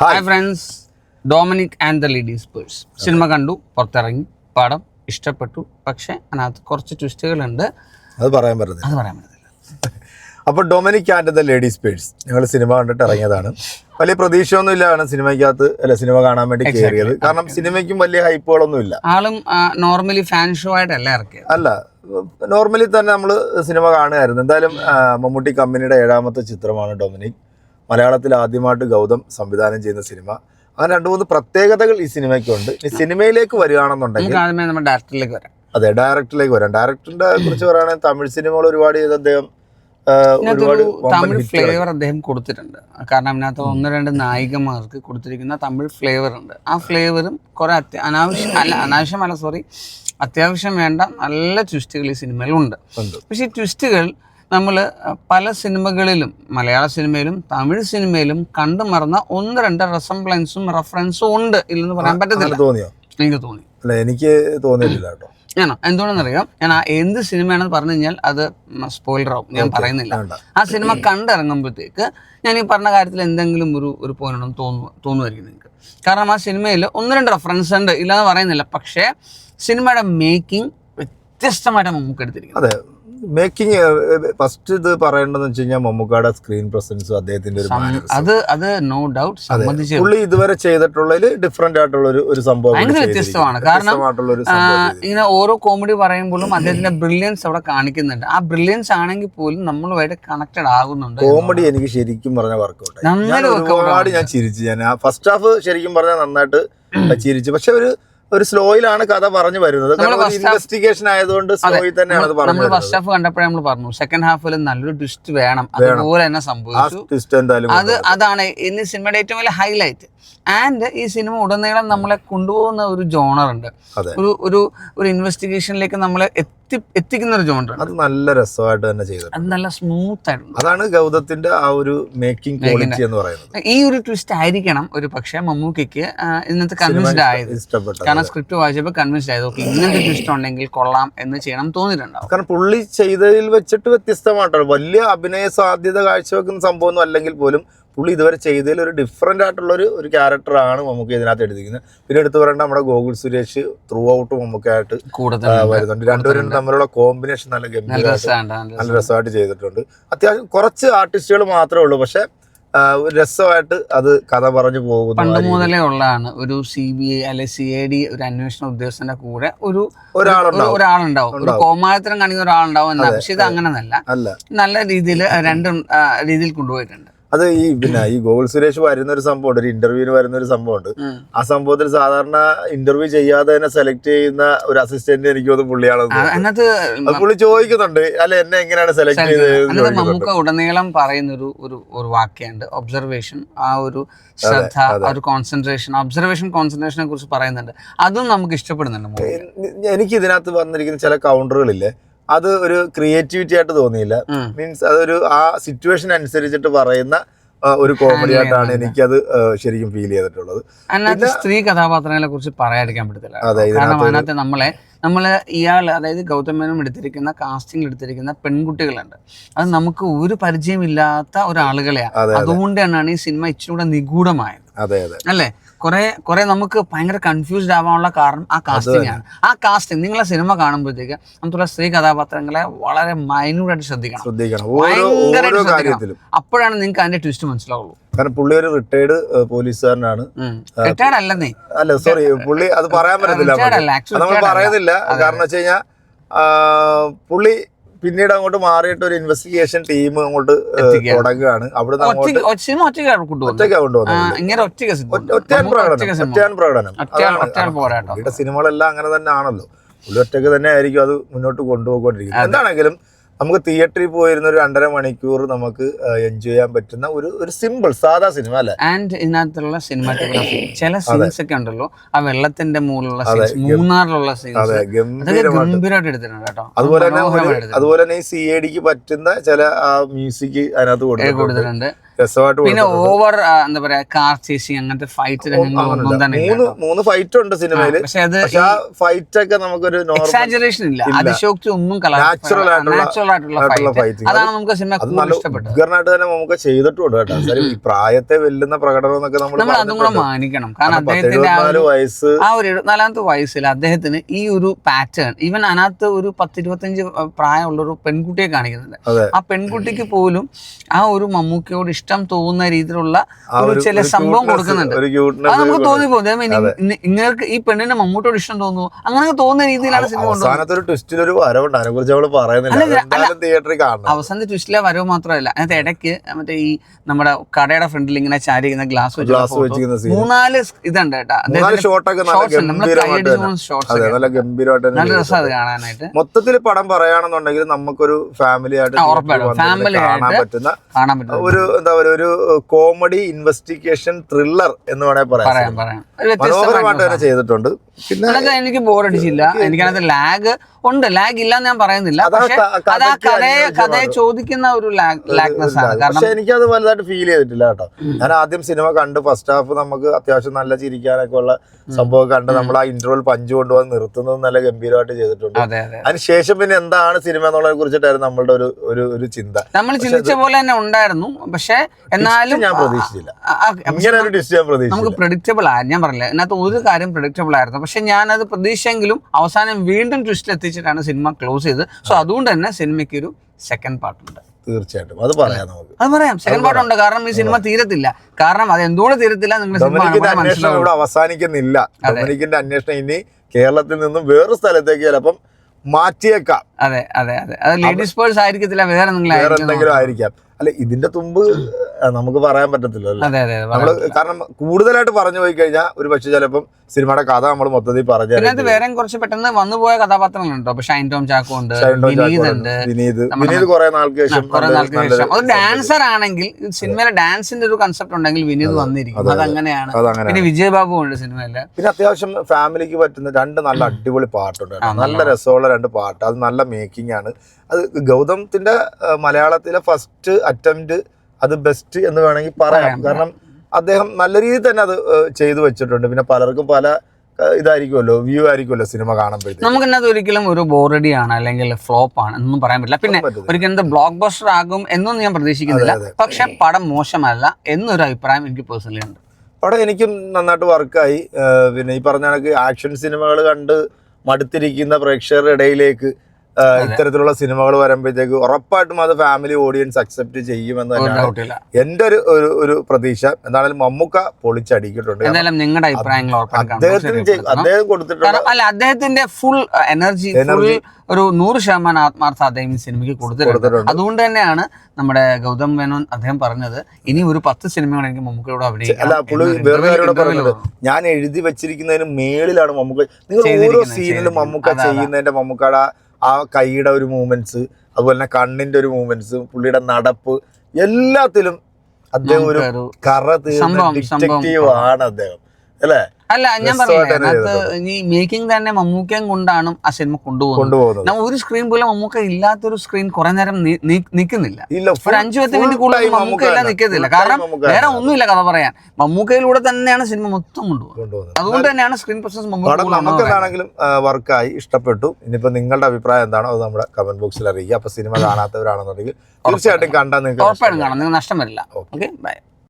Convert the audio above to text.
Hi friends Dominic and the ladies purse cinema കണ്ടു പുറത്തിറങ്ങി. പടം ഇഷ്ടപ്പെട്ടു. പക്ഷെ അതിനകത്ത് കുറച്ച് ട്വിസ്റ്റുകളുണ്ട്. അത് പറയാൻ പറ്റുന്നില്ല അത് പറയാൻ പറ്റത്തില്ല. അപ്പോൾ Dominic and the ladies purse ഞങ്ങൾ സിനിമ കണ്ടിട്ട് ഇറങ്ങിയതാണ്. വലിയ പ്രതീക്ഷയൊന്നും ഇല്ലാണ് സിനിമയ്ക്കകത്ത് അല്ല സിനിമ കാണാൻ വേണ്ടി കയറിയത്. കാരണം സിനിമയ്ക്കും വലിയ ഹൈപ്പുകളൊന്നും ഇല്ല ആളും നോർമലി ഫാൻ ഷോ ആയിട്ടല്ല ഇറക്കിയത്. അല്ല നോർമലി തന്നെ നമ്മൾ സിനിമ കാണുമായിരുന്നു എന്തായാലും മമ്മൂട്ടി കമ്പനിയുടെ ഏഴാമത്തെ ചിത്രമാണ് ഡൊമിനിക് മലയാളത്തിൽ ആദ്യമായിട്ട് ഗൗതം സംവിധാനം ചെയ്യുന്ന സിനിമ. അങ്ങനെ രണ്ട് മൂന്ന് പ്രത്യേകതകൾ ഈ സിനിമയ്ക്കുണ്ട്. ഈ സിനിമയിലേക്ക് വരികയാണെന്നുണ്ടെങ്കിൽ ആദ്യമേ ഡയറക്ടറിലേക്ക് വരാം. അതെ ഡയറക്ടറിലേക്ക് വരാം. ഡയറക്ടറിന്റെ കുറിച്ച് പറയുകയാണെങ്കിൽ തമിഴ് സിനിമകൾ ഒരുപാട് ചെയ്ത് അദ്ദേഹം ഒരുപാട് തമിഴ് ഫ്ലേവർ അദ്ദേഹം കൊടുത്തിട്ടുണ്ട്. കാരണം അതിനകത്ത് ഒന്ന് രണ്ട് നായികമാർക്ക് കൊടുത്തിരിക്കുന്ന തമിഴ് ഫ്ലേവർ ഉണ്ട്. ആ ഫ്ലേവറും കുറെ അനാവശ്യം അല്ല അനാവശ്യമല്ല സോറി അത്യാവശ്യം വേണ്ട നല്ല ട്വിസ്റ്റുകൾ ഈ സിനിമയിലുണ്ട് പക്ഷേ ഈ ട്വിസ്റ്റുകൾ നമ്മൾ പല സിനിമകളിലും മലയാള സിനിമയിലും തമിഴ് സിനിമയിലും കണ്ടു മറന്ന ഒന്ന് രണ്ട് റെസംബ്ലൻസും റെഫറൻസും ഉണ്ട് ഇല്ലെന്ന് പറയാൻ പറ്റത്തില്ല. തോന്നിയോ? എനിക്ക് തോന്നി. അല്ല എനിക്ക് തോന്നിയിട്ടില്ല കേട്ടോ. ഞാനോ എന്തുകൊണ്ടെന്നറിയാം? ഞാൻ ആ എന്ത് സിനിമയാണെന്ന് പറഞ്ഞു കഴിഞ്ഞാൽ അത് സ്പോയിലർ ആവും. ഞാൻ പറയുന്നില്ല. ആ സിനിമ കണ്ടിറങ്ങുമ്പോഴത്തേക്ക് ഞാൻ ഈ പറഞ്ഞ കാര്യത്തിൽ എന്തെങ്കിലും ഒരു ഒരു പോയിന്റ് ഉണ്ടെന്ന് തോന്നു തോന്നുമായിരിക്കും നിങ്ങൾക്ക് കാരണം ആ സിനിമയിൽ ഒന്ന് രണ്ട് റെഫറൻസ് ഉണ്ട് ഇല്ലാന്ന് പറയുന്നില്ല. പക്ഷേ സിനിമയുടെ മേക്കിംഗ് വ്യത്യസ്തമായിട്ട് നമുക്ക് എടുത്തിരിക്കുന്നത് മേക്കിംഗ് ഫസ്റ്റ് ഇത് പറയേണ്ടതെന്ന് വെച്ച് കഴിഞ്ഞാൽ മമ്മൂക്കാടെ സ്ക്രീൻ പ്രസൻസ് അദ്ദേഹത്തിന്റെ ഒരു. അത് അത് നോ ഡൗട്ട് സംബന്ധിച്ച് പുള്ളി ഇതുവരെ ചെയ്തിട്ടുള്ളതിൽ ഡിഫറെന്റ് ആയിട്ടുള്ള ഒരു ഒരു സംഭവം ഭയങ്കര വ്യത്യസ്തമാണ്. കാരണം. ഇങ്ങനെ ഓരോ കോമഡി പറയുമ്പോഴും അദ്ദേഹത്തിന്റെ ബ്രില്യൻസ് അവിടെ കാണിക്കുന്നുണ്ട്. ആ ബ്രില്യൻസ് ആണെങ്കിൽ പോലും നമ്മളുമായിട്ട് കണക്റ്റഡ് ആകുന്നുണ്ട് കോമഡി എനിക്ക് ശരിക്കും പറഞ്ഞ വർക്കൗട്ട് ഞാൻ ചിരിച്ചു. ഞാൻ ആ ഫസ്റ്റ് ഹാഫ് ശരിക്കും പറഞ്ഞാൽ നന്നായിട്ട് ചിരിച്ചു. പക്ഷെ ഒരു ഒരു സ്ലോയിലാണ് കഥ പറഞ്ഞു വരുന്നത്. ഇൻവെസ്റ്റിഗേഷൻ ആയതുകൊണ്ട് സ്ലോയിൽ തന്നെയാണ് അത് പറഞ്ഞു നമ്മൾ ഫസ്റ്റ് ഹാഫ് കണ്ടപ്പോഴേ നമ്മൾ പറഞ്ഞു സെക്കൻഡ് ഹാഫിൽ നല്ലൊരു ട്വിസ്റ്റ് വേണം. അതുപോലെ തന്നെ സംഭവിച്ചു. അത് അതാണ് ഇന്ന് സിനിമയുടെ ഏറ്റവും വലിയ ഹൈലൈറ്റ് ആൻഡ് ഈ സിനിമ ഉടനീളം നമ്മളെ കൊണ്ടുപോകുന്ന ഒരു ജോണർ ഉണ്ട്. ഒരു ഒരു ഒരു ഇൻവെസ്റ്റിഗേഷനിലേക്ക് നമ്മളെ എത്തി എത്തിക്കുന്ന ഒരു ജോണർ അത് നല്ല രസമായിട്ട് തന്നെ ചെയ്തു അത് നല്ല സ്മൂത്ത് ആയിട്ടുണ്ട്. അതാണ് ഗൗതത്തിന്റെ ആ ഒരു മേക്കിംഗ് ക്വാളിറ്റി എന്ന് പറയുന്നത്. ഈ ഒരു ട്വിസ്റ്റ് ആയിരിക്കണം ഒരു പക്ഷേ മമ്മൂക്കിക്ക് ഇന്നത്തെ കൺവിൻസ്ഡ് ആയത്. കാരണം സ്ക്രിപ്റ്റ് വായിച്ചപ്പോൾ കൺവിൻസ്ഡ് ആയത്. ഓക്കെ ഇങ്ങനത്തെ ട്വിസ്റ്റ് ഉണ്ടെങ്കിൽ കൊള്ളാം എന്ന് ചെയ്യണം തോന്നിയിട്ടുണ്ടാവും. കാരണം പുള്ളി ചെയ്തതിൽ വെച്ചിട്ട് വ്യത്യസ്തമായിട്ടാണ്. വലിയ അഭിനയ സാധ്യത കാഴ്ചവെക്കുന്ന സംഭവമൊന്നും അല്ലെങ്കിൽ പോലും പുള്ളി ഇതുവരെ ചെയ്തതിൽ ഒരു ഡിഫറെന്റ് ആയിട്ടുള്ളൊരു ഒരു ക്യാരക്ടറാണ് നമുക്ക് ഇതിനകത്ത് എടുത്തിരിക്കുന്നത്. പിന്നെ എടുത്തു പറയേണ്ട നമ്മുടെ ഗോകുൽ സുരേഷ് ത്രൂ ഔട്ട് മമ്മൂക്കായിട്ട് വരുന്നുണ്ട്. രണ്ടുപേരും തമ്മിലുള്ള കോമ്പിനേഷൻ നല്ല നല്ല ഗംഭീരമായിട്ട് നല്ല നല്ല രസമായിട്ട് ചെയ്തിട്ടുണ്ട്. അത്യാവശ്യം കുറച്ച് ആർട്ടിസ്റ്റുകൾ മാത്രമേ ഉള്ളൂ പക്ഷെ രസമായിട്ട് അത് കഥ പറഞ്ഞു പോകുന്നു പണ്ട്. മുതലേ ഉള്ളതാണ്. ഒരു സി ബി ഐ അല്ലെ സി ഐ ഡി ഒരു അന്വേഷണ ഉദ്യോഗസ്ഥന്റെ കൂടെ ഒരു ഒരാളുണ്ടാവും. ഒരു- ഒരാളുണ്ടാവും. ഒരു കോമാളിത്തരം കാണിക്കുന്ന ഒരാളുണ്ടാവും എന്നാ പക്ഷെ ഇത് അങ്ങനെയല്ല നല്ല രീതിയിൽ രണ്ടും രീതിയിൽ കൊണ്ടുപോയിട്ടുണ്ട്. അത് ഈ പിന്നെ ഈ ഗോകുൽ സുരേഷ് വരുന്ന ഒരു സംഭവം ഉണ്ട് ഒരു ഇന്റർവ്യൂവിന് വരുന്ന ഒരു സംഭവം ഉണ്ട് ആ സംഭവത്തിൽ സാധാരണ ഇന്റർവ്യൂ ചെയ്യാതെ തന്നെ സെലക്ട് ചെയ്യുന്ന ഒരു അസിസ്റ്റന്റ് എനിക്ക് തോന്നുന്നു പുള്ളിയാണെന്ന് പുള്ളി ചോദിക്കുന്നുണ്ട് അല്ല എന്നെ എങ്ങനെയാണ് സെലക്ട് ചെയ്തത്? നമുക്ക് ഉടനീളം പറയുന്ന ഒരു ഒരു ഒരു വാക്യുണ്ട് ഒബ്സർവേഷൻ ആ ഒരു ശ്രദ്ധ ആ ഒരു കോൺസെൻട്രേഷൻ ഒബ്സർവേഷൻ കോൺസെൻട്രേഷനെ കുറിച്ച് പറയുന്നുണ്ട്. അതും നമുക്ക് ഇഷ്ടപ്പെടുന്നുണ്ട് എനിക്ക് ഇതിനകത്ത് വന്നിരിക്കുന്ന ചില കൗണ്ടറുകളില്ലേ അത് ഒരു ക്രിയേറ്റിവിറ്റി ആയിട്ട് തോന്നിയില്ല. മീൻസ് അതൊരു ആ സിറ്റുവേഷൻ അനുസരിച്ചിട്ട് പറയുന്ന ഒരു കോമഡി ആയിട്ടാണ് എനിക്കത് അത് ശരിക്കും ഫീൽ ചെയ്തിട്ടുള്ളത്. അതിനകത്ത് സ്ത്രീ കഥാപാത്രങ്ങളെ കുറിച്ച് പറയാതിരിക്കാൻ പറ്റത്തില്ല അതായത് കാരണം അതിനകത്ത് നമ്മളെ നമ്മൾ ഇയാൾ അതായത് ഗൗതമേനം എടുത്തിരിക്കുന്ന കാസ്റ്റിംഗ് എടുത്തിരിക്കുന്ന പെൺകുട്ടികളുണ്ട്. അത് നമുക്ക് ഒരു പരിചയമില്ലാത്ത ഒരാളുകളെയാണ്. അതെ, അതെ. അതുകൊണ്ട് തന്നെയാണ് ഈ സിനിമ ഇച്ചിരി കൂടെ നിഗൂഢമായത്. അതെ അതെ. അല്ലേ? കുറെ കുറെ നമുക്ക് ഭയങ്കര കൺഫ്യൂസ്ഡ് ആവാനുള്ള കാരണം ആ കാസ്റ്റിംഗ് ആണ്. ആ കാസ്റ്റിംഗ് നിങ്ങളെ സിനിമ കാണുമ്പോഴത്തേക്ക് നമുക്കുള്ള സ്ത്രീ കഥാപാത്രങ്ങളെ വളരെ മൈന്യൂട്ടായിട്ട് ശ്രദ്ധിക്കണം. ശ്രദ്ധിക്കണം. ഭയങ്കരമായിട്ട്. അപ്പോഴാണ് നിങ്ങൾക്ക് അതിന്റെ ട്വിസ്റ്റ് മനസ്സിലാവുള്ളൂ. കാരണം പുള്ളി ഒരു റിട്ടയർഡ് പോലീസുകാരനാണ്. റിട്ടയർഡ് അല്ലെന്നേ. അല്ല സോറി പുള്ളി അത് പറയാൻ പറ്റത്തില്ല അത് നമ്മൾ പറയുന്നില്ല. കാരണം വെച്ച് കഴിഞ്ഞാൽ പുള്ളി പിന്നീട് അങ്ങോട്ട് മാറിയിട്ട് ഒരു ഇൻവെസ്റ്റിഗേഷൻ ടീം അങ്ങോട്ട്. തുടങ്ങുകയാണ്. അവിടെ ഒറ്റയാൻ പ്രകടനം. ഒറ്റയാൻ സിനിമകളെല്ലാം അങ്ങനെ തന്നെ ആണല്ലോ പുള്ളി ഒറ്റയ്ക്ക് തന്നെ ആയിരിക്കും അത് മുന്നോട്ട് കൊണ്ടുപോയിക്കൊണ്ടിരിക്കുന്നത്. എന്താണെങ്കിലും നമുക്ക് തിയേറ്ററിൽ പോയിരുന്ന ഒരു രണ്ടര മണിക്കൂർ നമുക്ക് എൻജോയ് ചെയ്യാൻ പറ്റുന്ന ഒരു ഒരു സിമ്പിൾ സാധാ സിനിമ അല്ലെ? ആൻഡ് ഇതിനകത്തുള്ള സിനിമാറ്റോഗ്രാഫി ചില സീൻസ് ഒക്കെ ഉണ്ടല്ലോ. ആ വെള്ളത്തിന്റെ മുകളിലുള്ള സീൻസ് മൂന്നാറിലുള്ള സീൻസ് ഗംഭീരമായിട്ട്. എടുത്തിട്ടുണ്ട് കേട്ടോ. അതുപോലെ തന്നെ. അതുപോലെ തന്നെ ഈ സി എ ഡിക്ക് പറ്റുന്ന ചില ആ മ്യൂസിക് അതിനകത്ത് കൊടുത്തിട്ടുണ്ട്. രസമായിട്ട് പിന്നെ ഓവർ എന്താ പറയാ കാർ ചേസിങ് അങ്ങനത്തെ ഫൈറ്റ് രംഗങ്ങളൊന്നും തന്നെ മൂന്ന് മൂന്ന് ഫൈറ്റ് ഉണ്ട് സിനിമയിൽ. പക്ഷെ അത് ഫൈറ്റ് ഒക്കെ നമുക്കൊരു എക്സാജറേഷൻ ഇല്ല. അതിശോക്തി ഒന്നും നാച്ചുറൽ ആയിട്ടുള്ള ഫൈറ്റ് അതാണ് നമുക്ക് സിനിമ ഇഷ്ടപ്പെട്ടത്. ഉഗ്രനായിട്ട് തന്നെ നമുക്ക് ചെയ്തിട്ടുണ്ട് കേട്ടോ. ഈ പ്രായത്തെ വെല്ലുന്ന പ്രകടനം എന്നൊക്കെ നമ്മൾ അതും കൂടെ മാനിക്കണം. കാരണം അദ്ദേഹത്തിന്റെ വയസ്സ് ആ ഒരു എഴുപത്തിനാലാമത്തെ വയസ്സിൽ അദ്ദേഹത്തിന് ഈ ഒരു പാറ്റേൺ ഈവൻ അതിനകത്ത് ഒരു പത്തിരുപത്തഞ്ച് പ്രായമുള്ള ഒരു പെൺകുട്ടിയെ കാണിക്കുന്നുണ്ട്. ആ പെൺകുട്ടിക്ക് പോലും ആ ഒരു മമ്മൂക്കയോട് ഇഷ്ടം തോന്നുന്ന രീതിയിലുള്ള ഒരു ചില സംഭവം കൊടുക്കുന്നുണ്ട്. അത് നമുക്ക് തോന്നിപ്പോകും. നിങ്ങൾക്ക് ഈ പെണ്ണിന് മമ്മൂട്ടിയോട് ഇഷ്ടം തോന്നുന്നു. അങ്ങനെ തോന്നുന്ന രീതിയിലാണ് സിനിമ അവസാനത്തെ ഒരു ട്വിസ്റ്റിൽ ഒരു വരവുണ്ട്. അതിനെ കുറിച്ച് അവൾ പറയുന്നില്ല. തിയേറ്ററിൽ കാണണം. അവസാനത്തെ ട്വിസ്റ്റിലെ വരവ് മാത്രമല്ല. അതിനകത്ത് ഇടയ്ക്ക് മറ്റേ ഈ നമ്മുടെ കടയുടെ ഫ്രണ്ടിൽ ഇങ്ങനെ ചാരിക്കുന്ന ഗ്ലാസ് വെച്ചിരിക്കുന്ന മൂന്നാൽ ഇതുണ്ട് കേട്ടോ. നല്ല രസം അത് കാണാനായിട്ട്. മൊത്തത്തിൽ പടം പറയുകയാണെന്നുണ്ടെങ്കിൽ നമുക്കൊരു ഫാമിലി ആയിട്ട് കാണാൻ പറ്റുന്ന ഒരു എന്താ ഒരു കോമഡി ഇൻവെസ്റ്റിഗേഷൻ ത്രില്ലർ എന്ന് വേണമെങ്കിൽ പറയാം. മനോഹരമായിട്ട് തന്നെ ചെയ്തിട്ടുണ്ട്. പിന്നെ എനിക്ക് ബോറടിച്ചില്ല എനിക്കതിനകത്ത് ലാഗ് ഉണ്ട്. ലാഗ് ഇല്ലാന്ന് ഞാൻ പറയുന്നില്ല. കഥയെ കഥയെ ചോദിക്കുന്ന ഒരു ലാഗ്നെസ് ആണ്. പക്ഷെ എനിക്കത് വലുതായിട്ട് ഫീൽ ചെയ്തിട്ടില്ല കേട്ടോ. ഞാൻ ആദ്യം സിനിമ കണ്ട് ഫസ്റ്റ് ഹാഫ് നമുക്ക് അത്യാവശ്യം നല്ല ചിരിക്കാനൊക്കെ ഉള്ള സംഭവം കണ്ട് നമ്മൾ ആ ഇന്റർവൽ പഞ്ച് കൊണ്ടുപോകാൻ നിർത്തുന്നത് നല്ല ഗംഭീരമായിട്ട് ചെയ്തിട്ടുണ്ട്. അതെ അതെ. അതിനുശേഷം പിന്നെ എന്താണ് സിനിമ എന്നുള്ളതിനെ കുറിച്ചിട്ടായിരുന്നു നമ്മളുടെ ഒരു ഒരു ചിന്ത. നമ്മൾ ചിന്തിച്ച പോലെ തന്നെ ഉണ്ടായിരുന്നു. പക്ഷെ എന്നാലും ഞാൻ പ്രതീക്ഷിച്ചില്ല. പക്ഷെ നമുക്ക് പ്രഡിക്റ്റബിൾ ആയിരുന്നു. ഞാൻ പറഞ്ഞില്ല അതിനകത്ത് ഒരു കാര്യം പ്രഡിക്റ്റബിൾ ആയിരുന്നു. പക്ഷെ ഞാൻ അത് പ്രതീക്ഷയെങ്കിലും അവസാനം വീണ്ടും ട്വിസ്റ്റിൽ എത്തിച്ചിട്ടാണ് സിനിമ ക്ലോസ് ചെയ്ത് സോ അതുകൊണ്ട് തന്നെ സിനിമയ്ക്ക് ഒരു സെക്കൻഡ് പാർട്ട് ഉണ്ട്. തീർച്ചയായിട്ടും. അത് പറയാം നമുക്ക്. അത് പറയാം. സെക്കൻഡ് പാർട്ട് ഉണ്ട്. കാരണം ഈ സിനിമ തീരത്തില്ല. കാരണം അത് എന്തുകൊണ്ട് തീരത്തില്ല ഡൊമിനിക്കിന്റെ അന്വേഷണം ഇവിടെ അവസാനിക്കുന്നില്ല. ഡൊമിനിക്കിന്റെ അന്വേഷണം ഇനി കേരളത്തിൽ നിന്നും വേറൊരു സ്ഥലത്തേക്ക് ചിലപ്പം മാറ്റിയേക്കാം. അതെ അതെ അതെ. അത് ലേഡീസ് പേഴ്സ് ആയിരിക്കത്തില്ല. വേറെ എന്തെങ്കിലും ആയിരിക്കാം. അല്ല ഇതിന്റെ തുമ്പ് നമുക്ക് പറയാൻ പറ്റത്തില്ലല്ലോ അതെ നമ്മൾ കാരണം കൂടുതലായിട്ട് പറഞ്ഞു പോയി കഴിഞ്ഞാൽ ഒരു പക്ഷെ ചിലപ്പം സിനിമയുടെ കഥ നമ്മൾ മൊത്തത്തിൽ പറഞ്ഞു അതിനകത്ത് വേറെ കുറച്ച് പെട്ടെന്ന് വന്നുപോയ കഥാപാത്രങ്ങളുണ്ടോ? ഷൈൻ ടോം ചാക്കോ ഉണ്ട് വിനീത് ഉണ്ട്. വിനീത്. വിനീത് കുറെ നാൾക്ക് ശേഷം ഒരു ഡാൻസർ ആണെങ്കിൽ സിനിമയിലെ ഡാൻസിന്റെ ഒരു കൺസെപ്റ്റ് ഉണ്ടെങ്കിൽ വിനീത് വന്നിരിക്കും. അതെ, അതെ. അതങ്ങനെയാണ്. പിന്നെ വിജയബാബു ഉണ്ട് സിനിമയിൽ. പിന്നെ അത്യാവശ്യം ഫാമിലിക്ക് പറ്റുന്ന രണ്ട് നല്ല അടിപൊളി പാട്ടുണ്ട്. നല്ല രസമുള്ള രണ്ട് പാട്ട്. അത് നല്ല മേക്കിംഗ് ആണ്. അത് ഗൗതമത്തിന്റെ മലയാളത്തിലെ ഫസ്റ്റ് അറ്റംപ്റ്റ് അത് ബെസ്റ്റ് എന്ന് വേണമെങ്കിൽ പറയാം. കാരണം അദ്ദേഹം നല്ല രീതിയിൽ തന്നെ അത് ചെയ്തു വെച്ചിട്ടുണ്ട്. പിന്നെ പലർക്കും പല ഇതായിരിക്കുമല്ലോ വ്യൂ ആയിരിക്കുമല്ലോ സിനിമ കാണുമ്പോഴത്തേക്ക്. നമുക്ക് എന്നത് ഒരിക്കലും ഒരു ബോറടിയാണ് ആണ് അല്ലെങ്കിൽ ഫ്ലോപ്പ് ആണ് എന്നൊന്നും പറയാൻ പറ്റില്ല. പിന്നെ. ഒരിക്കലും എന്ത് ബ്ലോക്ക് ബസ്റ്റർ ആകും എന്നൊന്നും ഞാൻ പ്രതീക്ഷിക്കുന്നില്ല. പക്ഷെ പടം മോശമല്ല എന്നൊരു അഭിപ്രായം എനിക്ക് പേഴ്സണലി ഉണ്ട്. പടം എനിക്കും നന്നായിട്ട് വർക്കായി പിന്നെ ഈ പറഞ്ഞ കണക്ക് ആക്ഷൻ സിനിമകൾ കണ്ട് മടുത്തിരിക്കുന്ന പ്രേക്ഷകരുടെ ഇടയിലേക്ക് ഇത്തരത്തിലുള്ള സിനിമകൾ വരുമ്പോഴത്തേക്ക് ഉറപ്പായിട്ടും അത് ഫാമിലി ഓഡിയൻസ് അക്സെപ്റ്റ് ചെയ്യുമെന്ന് തന്നെയാണ് എന്റെ ഒരു ഒരു ഒരു പ്രതീക്ഷ. എന്താണെങ്കിലും മമ്മൂക്ക പൊളിച്ചടിക്കിട്ടുണ്ട് എന്തായാലും നിങ്ങളുടെ അഭിപ്രായങ്ങൾ അദ്ദേഹത്തിന്. അദ്ദേഹം കൊടുത്തിട്ടുണ്ട് അല്ല അദ്ദേഹത്തിന്റെ ഫുൾ എനർജി ഒരു നൂറ് ശതമാനം ആത്മാർത്ഥ അദ്ദേഹം ഈ സിനിമയ്ക്ക് കൊടുത്തിട്ടുണ്ട്. അതുകൊണ്ട് തന്നെയാണ് നമ്മുടെ ഗൗതം മേനോൻ അദ്ദേഹം പറഞ്ഞത് ഇനി ഒരു പത്ത് സിനിമകൾ എനിക്ക് മമ്മൂക്കയോട് അഭിനയിക്കാം. ഞാൻ എഴുതി വെച്ചിരിക്കുന്നതിന് മേളിലാണ് മമ്മൂക്ക. നിങ്ങൾ ഓരോ സീനിലും. മമ്മൂക്ക. ചെയ്യുന്നതിന്റെ മമ്മൂക്കയുടെ ആ കൈയുടെ ഒരു മൂവ്മെന്റ്സ് അതുപോലെ തന്നെ കണ്ണിന്റെ ഒരു മൂവ്മെന്റ്സ് പുള്ളിയുടെ നടപ്പ് എല്ലാത്തിലും അദ്ദേഹം ഒരു ഒരു കറ തീർന്ന ഡിറ്റക്റ്റീവ് ആണ് അദ്ദേഹം. അല്ലേ? അല്ല ഞാൻ പറഞ്ഞത് ഈ മേക്കിംഗ് തന്നെ മമ്മൂക്കയും കൊണ്ടാണ് ആ സിനിമ കൊണ്ടുപോകുന്നത്. നമ്മ നമ്മൾ ഒരു സ്ക്രീൻ പോലും മമ്മൂക്ക ഇല്ലാത്തൊരു സ്ക്രീൻ കുറെ നേരം നിൽക്കുന്നില്ല ഒരു അഞ്ചു പത്ത് മിനിറ്റ് കൂടുതൽ മമ്മൂക്ക എല്ലാം നിൽക്കത്തില്ല കാരണം വേറെ ഒന്നുമില്ല കഥ പറയാൻ. മമ്മൂക്കയിലൂടെ തന്നെയാണ് സിനിമ മൊത്തം കൊണ്ടുപോകുന്നത്. അതുകൊണ്ട് തന്നെയാണ് സ്ക്രീൻ പ്രസൻസ് മമ്മൂക്ക പടം കൂടുതൽ നമുക്ക് വർക്കായി ഇഷ്ടപ്പെട്ടു. ഇനിയിപ്പോ നിങ്ങളുടെ അഭിപ്രായം എന്താണോ അത് നമ്മുടെ കമന്റ് ബോക്സിൽ അറിയിക്കുക അപ്പൊ സിനിമ കാണാത്തവരാണെന്നുണ്ടെങ്കിൽ തീർച്ചയായിട്ടും കണ്ടാൽ നിങ്ങൾക്ക് ഉറപ്പായിട്ടും കാണാം. നിങ്ങൾ നഷ്ടം വരില്ല. Okay bye